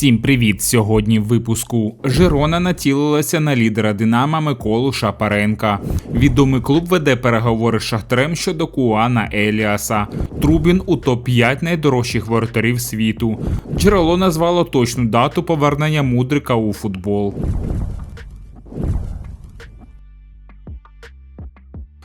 Всім привіт! Сьогодні в випуску Жирона націлилася на лідера Динама Миколу Шапаренка. Відомий клуб веде переговори з Шахтарем щодо Куана Еліаса. Трубін у топ 5 найдорожчих воротарів світу. Джерело назвало точну дату повернення мудрика у футбол.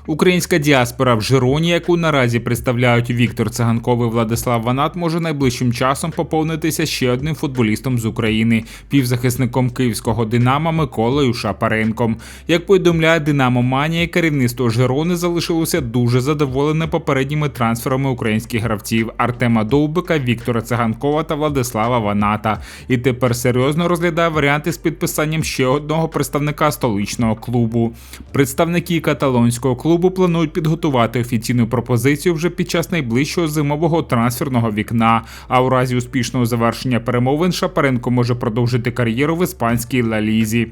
Українська діаспора в Жироні, яку наразі представляють Віктор Циганков і Владислав Ванат, може найближчим часом поповнитися ще одним футболістом з України, півзахисником київського Динамо Миколою Шапаренком. Як повідомляє Динамо Манія, керівництво Жирони залишилося дуже задоволене попередніми трансферами українських гравців Артема Довбика, Віктора Циганкова та Владислава Ваната. І тепер серйозно розглядає варіанти з підписанням ще одного представника столичного клубу. Представники каталонського клубу клубу планують підготувати офіційну пропозицію вже під час найближчого зимового трансферного вікна. А у разі успішного завершення перемовин Шапаренко може продовжити кар'єру в іспанській лалізі.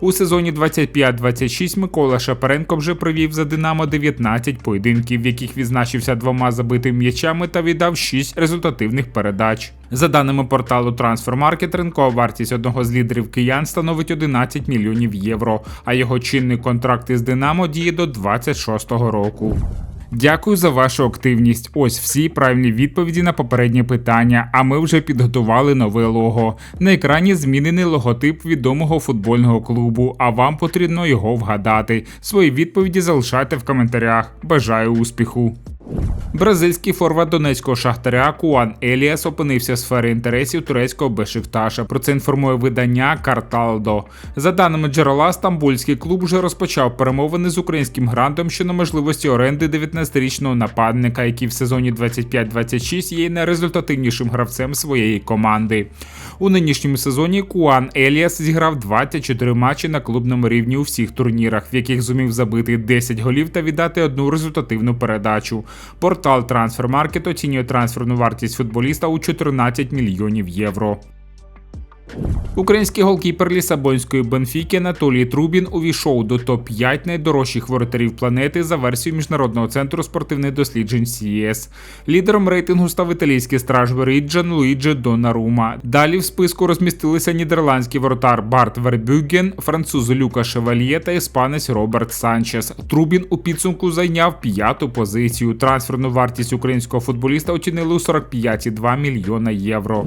У сезоні 25-26 Микола Шапаренко вже провів за Динамо 19 поєдинків, в яких відзначився двома забитими м'ячами та віддав 6 результативних передач. За даними порталу Transfermarkt, ринкова вартість одного з лідерів киян становить 11 мільйонів євро, а його чинний контракт із Динамо діє до 26-го року. Дякую за вашу активність. Ось всі правильні відповіді на попереднє питання. А ми вже підготували нове лого. На екрані змінений логотип відомого футбольного клубу, а вам потрібно його вгадати. Свої відповіді залишайте в коментарях. Бажаю успіху! Бразильський форвард донецького шахтаря Куан Еліас опинився в сфері інтересів турецького Бешикташа. Про це інформує видання Карталдо. За даними джерела, стамбульський клуб вже розпочав перемовини з українським грантом щодо можливості оренди 19-річного нападника, який в сезоні 25-26 є найрезультативнішим гравцем своєї команди. У нинішньому сезоні Куан Еліас зіграв 24 матчі на клубному рівні у всіх турнірах, в яких зумів забити 10 голів та віддати одну результативну передачу. Портал Трансфермаркет оцінює трансферну вартість футболіста у 14 мільйонів євро. Український голкіпер Лісабонської Бенфіки Анатолій Трубін увійшов до топ-5 найдорожчих воротарів планети за версією міжнародного центру спортивних досліджень CES. Лідером рейтингу став італійський страж Джан Луїджі Донарума. Далі в списку розмістилися нідерландський воротар Барт Вербюген, француз Люка Шевальє та іспанець Роберт Санчес. Трубін у підсумку зайняв п'яту позицію. Трансферну вартість українського футболіста оцінили у 45,2 мільйона євро.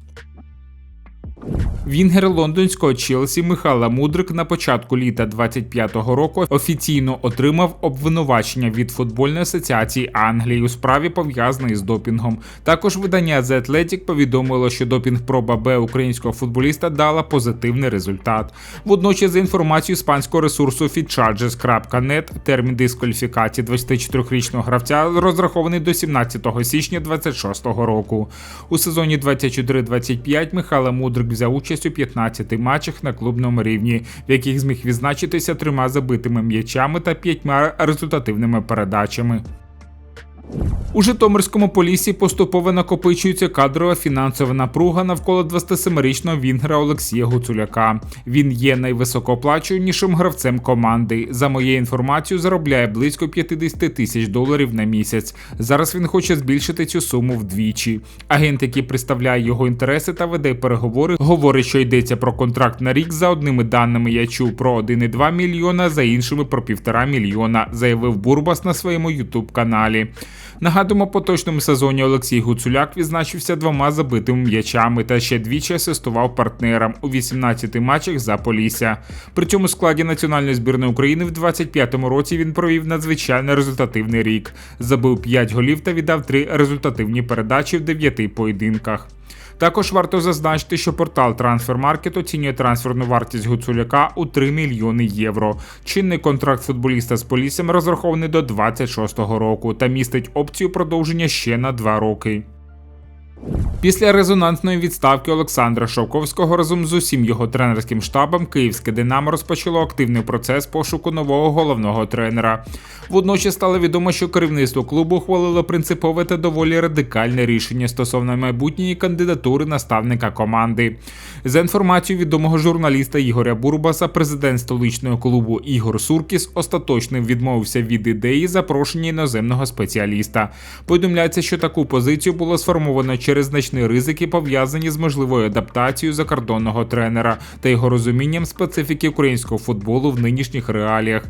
Вінгер лондонського Челсі Михайла Мудрик на початку літа 25-го року офіційно отримав обвинувачення від футбольної асоціації Англії у справі пов'язаної з допінгом. Також видання The Athletic повідомило, що допінг-проба Б українського футболіста дала позитивний результат. Водночас, за інформацією іспанського ресурсу FitCharges.net, термін дискваліфікації 24-річного гравця розрахований до 17 січня 26-го року. У сезоні 24-25 Михайло Мудрик взяв участь у 15 матчах на клубному рівні, в яких зміг відзначитися трьома забитими м'ячами та п'ятьма результативними передачами. У Житомирському полісі поступово накопичується кадрова фінансова напруга навколо 27-річного вінгера Олексія Гуцуляка. Він є найвисокооплачуванішим гравцем команди. За моєю інформацією, заробляє близько 50 тисяч доларів на місяць. Зараз він хоче збільшити цю суму вдвічі. Агент, який представляє його інтереси та веде переговори, говорить, що йдеться про контракт на рік. За одними даними я чув про 1,2 мільйона, за іншими про півтора мільйона, заявив Бурбас на своєму ютуб каналі. Нагадуємо, поточному сезоні Олексій Гуцуляк відзначився двома забитими м'ячами та ще двічі асистував партнерам у 18 матчах за Полісся. При цьому складі національної збірної України в 25-му році він провів надзвичайно результативний рік. Забив 5 голів та віддав 3 результативні передачі в 9 поєдинках. Також варто зазначити, що портал Трансфермаркет оцінює трансферну вартість Гуцуляка у 3 мільйони євро. Чинний контракт футболіста з Поліссям розрахований до 26-го року та містить опцію продовження ще на 2 роки. Після резонансної відставки Олександра Шовковського разом з усім його тренерським штабом Київське Динамо розпочало активний процес пошуку нового головного тренера. Водночас стало відомо, що керівництво клубу ухвалило принципове та доволі радикальне рішення стосовно майбутньої кандидатури наставника команди. За інформацією відомого журналіста Ігоря Бурбаса, президент столичного клубу Ігор Суркіс остаточно відмовився від ідеї запрошення іноземного спеціаліста. Повідомляється, що таку позицію було сформовано через значні ризики, пов'язані з можливою адаптацією закордонного тренера та його розумінням специфіки українського футболу в нинішніх реаліях.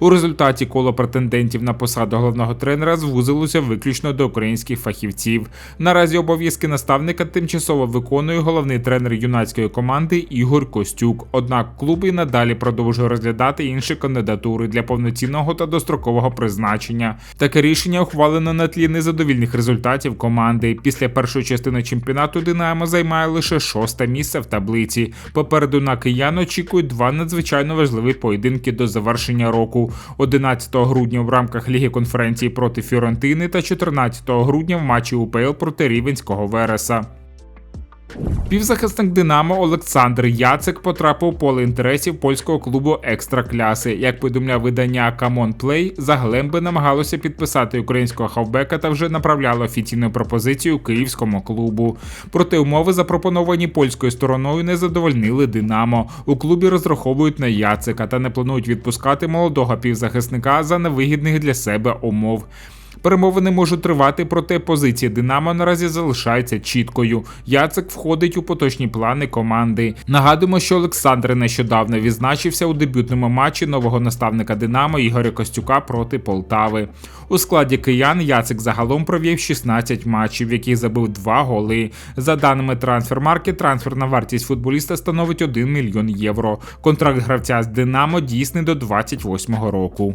У результаті коло претендентів на посаду головного тренера звузилося виключно до українських фахівців. Наразі обов'язки наставника тимчасово виконує головний тренер юнацької команди Ігор Костюк. Однак клуб і надалі продовжує розглядати інші кандидатури для повноцінного та дострокового призначення. Таке рішення ухвалено на тлі незадовільних результатів команди. Після першої частини чемпіонату Динамо займає лише шосте місце в таблиці. Попереду на киян очікують два надзвичайно важливі поєдинки до завершення року. 11 грудня в рамках Ліги конференції проти Фіорентини та 14 грудня в матчі УПЛ проти Рівенського Вереса. Півзахисник Динамо Олександр Яцик потрапив у поле інтересів польського клубу Екстракляси. Як повідомляв видання Камон Плей, загалем намагалося підписати українського хавбека та вже направляло офіційну пропозицію київському клубу. Проте умови, запропоновані польською стороною, не задовольнили Динамо. У клубі розраховують на Яцика та не планують відпускати молодого півзахисника за невигідних для себе умов. Перемовини можуть тривати, проте позиція Динамо наразі залишається чіткою. Яцек входить у поточні плани команди. Нагадуємо, що Олександр нещодавно відзначився у дебютному матчі нового наставника Динамо Ігоря Костюка проти Полтави. У складі киян Яцек загалом провів 16 матчів, в яких забив 2 голи. За даними трансфермарки, трансферна вартість футболіста становить 1 мільйон євро. Контракт гравця з Динамо дійсний до 28-го року.